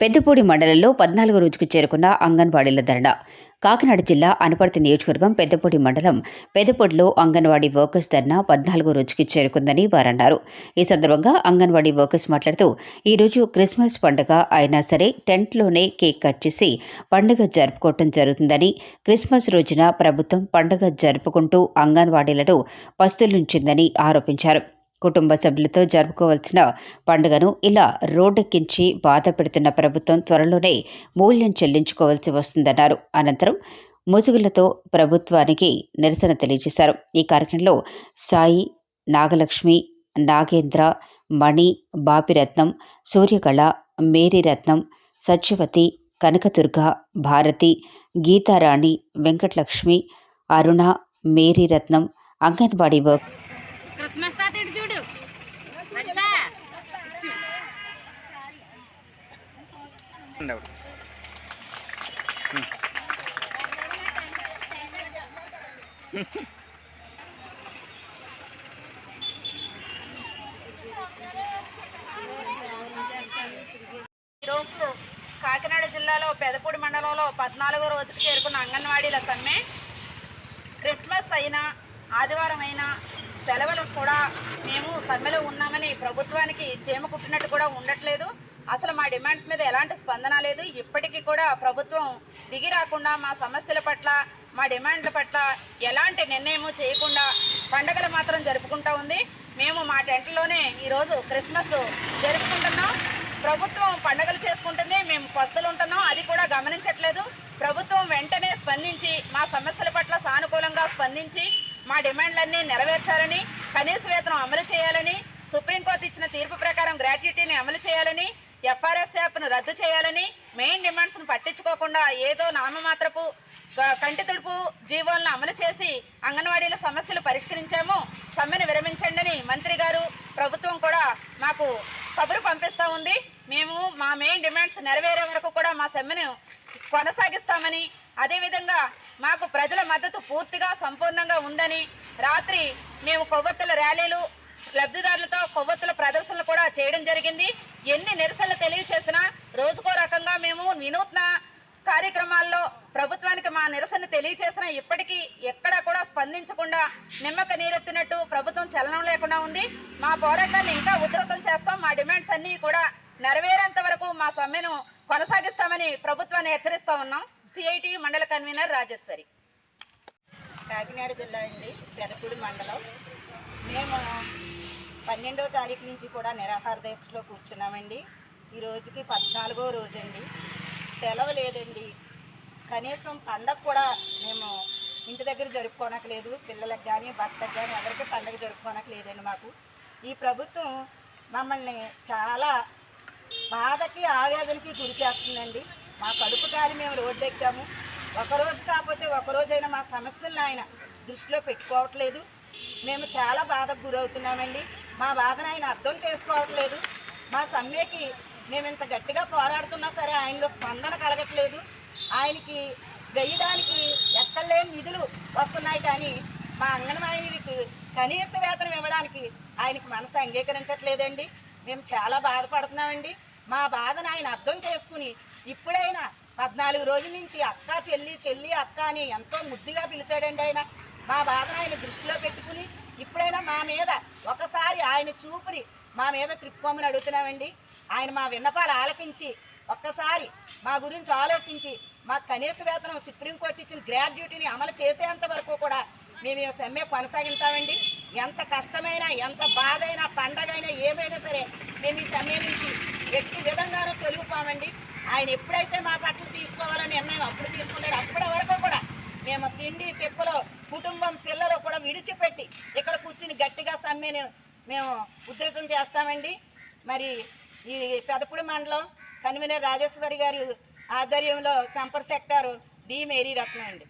పెద్దపూడి మండలంలో పద్నాలుగో రోజుకు చేరుకున్న అంగన్వాడీల ధర్నా. కాకినాడ జిల్లా అనపర్తి నియోజకవర్గం పెద్దపూడి మండలం పెద్దపూడిలో అంగన్వాడీ వర్కర్స్ ధర్నా పద్నాలుగో రోజుకి చేరుకుందని వారన్నారు. ఈ సందర్భంగా అంగన్వాడీ వర్కర్స్ మాట్లాడుతూ ఈ రోజు క్రిస్మస్ పండుగ అయినా సరే టెంట్లోనే కేక్ కట్ చేసి పండుగ జరుపుకోవటం జరుగుతుందని క్రిస్మస్ రోజున ప్రభుత్వం పండుగ జరుపుకుంటూ అంగన్వాడీలను పస్తులుంచిందని ఆరోపించారు. కుటుంబ సభ్యులతో జరుపుకోవాల్సిన పండుగను ఇలా రోడ్డెక్కించి బాధ పెడుతున్న ప్రభుత్వం త్వరలోనే మూల్యం చెల్లించుకోవాల్సి వస్తుందన్నారు. అనంతరం ముసుగులతో ప్రభుత్వానికి నిరసన తెలియజేశారు. ఈ కార్యక్రమంలో సాయి నాగలక్ష్మి నాగేంద్ర మణి బాపిరత్నం సూర్యకళ మేరీరత్నం సత్యవతి కనకదుర్గ భారతి గీతారాణి వెంకటలక్ష్మి అరుణ మేరీరత్నం అంగన్వాడీ వర్క్ ఈరోజు కాకినాడ జిల్లాలో పెదపూడి మండలంలో పద్నాలుగో రోజుకు చేరుకున్న అంగన్వాడీల సమ్మె క్రిస్మస్ అయినా ఆదివారం అయినా సెలవులకు కూడా మేము సమ్మెలో ఉన్నామని ప్రభుత్వానికి చీమ కుట్టినట్టు కూడా ఉండట్లేదు. అసలు మా డిమాండ్స్ మీద ఎలాంటి స్పందన లేదు. ఇప్పటికీ కూడా ప్రభుత్వం దిగి రాకుండా మా సమస్యల పట్ల మా డిమాండ్ల పట్ల ఎలాంటి నిర్ణయము చేయకుండా పండగలు మాత్రం జరుపుకుంటా ఉంది. మేము మా టెంట్లోనే ఈరోజు క్రిస్మస్ జరుపుకుంటున్నాం. ప్రభుత్వం పండగలు చేసుకుంటుంది. మేము పస్తులు ఉంటున్నాం. అది కూడా గమనించట్లేదు. ప్రభుత్వం వెంటనే స్పందించి మా సమస్యల పట్ల సానుకూలంగా స్పందించి మా డిమాండ్లన్నీ నెరవేర్చాలని కనీస వేతనం అమలు చేయాలని సుప్రీంకోర్టు ఇచ్చిన తీర్పు ప్రకారం గ్రాట్యుటీని అమలు చేయాలని ఎఫ్ఆర్ఎస్ యాప్ను రద్దు చేయాలని మెయిన్ డిమాండ్స్ను పట్టించుకోకుండా ఏదో నామమాత్రపు కంటి తుడుపు జీవోలను అమలు చేసి అంగన్వాడీల సమస్యలు పరిష్కరించాము. సమ్మెను విరమించండి మంత్రి గారు ప్రభుత్వం కూడా మాకు కబురు పంపిస్తూ ఉంది. మేము మా మెయిన్ డిమాండ్స్ నెరవేరే వరకు కూడా మా సమ్మెను కొనసాగిస్తామని అదేవిధంగా మాకు ప్రజల మద్దతు పూర్తిగా సంపూర్ణంగా ఉందని రాత్రి మేము కొవ్వొత్తుల ర్యాలీలు లబ్ధిదారులతో కొవ్వొత్తుల ప్రదర్శనలు కూడా చేయడం జరిగింది. ఎన్ని నిరసనలు తెలియచేసినా రోజుకో రకంగా మేము వినూత్న కార్యక్రమాల్లో ప్రభుత్వానికి మా నిరసన తెలియచేసిన ఇప్పటికీ ఎక్కడా కూడా స్పందించకుండా నిమ్మక నీరెత్తినట్టు ప్రభుత్వం చలనం లేకుండా ఉంది. మా పోరాటాన్ని ఇంకా ఉధృతం చేస్తాం. మా డిమాండ్స్ అన్నీ కూడా నెరవేరేంత వరకు మా సమ్మెను కొనసాగిస్తామని ప్రభుత్వాన్ని హెచ్చరిస్తూ ఉన్నాం. సిఐటి మండల కన్వీనర్ రాజేశ్వరి. కాకినాడ జిల్లా అండి పెదపూడి మండలం. మేము పన్నెండో తారీఖు నుంచి కూడా నిరాహార దీక్షలో కూర్చున్నామండి. ఈ రోజుకి పద్నాలుగో రోజండి. సెలవు లేదండి. కనీసం పండగ కూడా మేము ఇంటి దగ్గర జరుపుకోనక్కలేదు. పిల్లలకు కానీ భర్తకు కానీ ఎవరికి పండగ జరుపుకోనట్లేదండి మాకు. ఈ ప్రభుత్వం మమ్మల్ని చాలా బాధకి ఆవేదనకి గురి చేస్తుందండి. మా కడుపు కాలి మేము రోడ్డు ఎక్కాము ఒకరోజు కాకపోతే ఒకరోజైనా మా సమస్యలను ఆయన దృష్టిలో పెట్టుకోవట్లేదు. మేము చాలా బాధకు గురవుతున్నామండి. మా బాధను ఆయన అర్థం చేసుకోవట్లేదు. మా సమ్మెకి మేము ఇంత గట్టిగా పోరాడుతున్నా సరే ఆయనలో స్పందన కలగట్లేదు. ఆయనకి వేయడానికి ఎక్కడలేని నిధులు వస్తున్నాయి కానీ మా అంగన్వాడీకి కనీస వేతనం ఇవ్వడానికి ఆయనకి మనసు అంగీకరించట్లేదండి. మేము చాలా బాధపడుతున్నామండి. మా బాధను ఆయన అర్థం చేసుకుని ఇప్పుడైనా పద్నాలుగు రోజుల నుంచి అక్క చెల్లి చెల్లి అక్క అని ఎంతో ముద్దుగా పిలిచాడండి ఆయన. మా బాధను ఆయన దృష్టిలో పెట్టుకుని ఇప్పుడైనా మా మీద ఒకసారి ఆయన చూపుని మా మీద త్రిప్పుకోమని అడుగుతున్నామండి. ఆయన మా విన్నపాలు ఆలకించి ఒక్కసారి మా గురించి ఆలోచించి మా కనీస వేతనం సుప్రీంకోర్టు ఇచ్చిన గ్రాడ్యుటీని అమలు చేసేంత వరకు కూడా మేము ఈ సమ్మె కొనసాగిస్తామండి. ఎంత కష్టమైనా ఎంత బాధ అయినా పండగ అయినా ఏమైనా సరే మేము ఈ సమ్మె నుంచి ఎట్టి విధంగానూ తొలిగిపోమండి. ఆయన ఎప్పుడైతే మా పట్ల తీసుకోవాలని నిర్ణయం అప్పుడు తీసుకున్నాడు అప్పటి వరకు కూడా మేము తిండి తిప్పలో కుటుంబం పిల్లలు కూడా విడిచిపెట్టి ఇక్కడ కూర్చుని గట్టిగా సమ్మెను మేము ఉధృతం చేస్తామండి. మరి ఈ పెదపుడి మండలం కన్వీనర్ రాజేశ్వరి గారి ఆధ్వర్యంలో సంపర్ సెక్టారు డి మేరీ రత్నం అండి.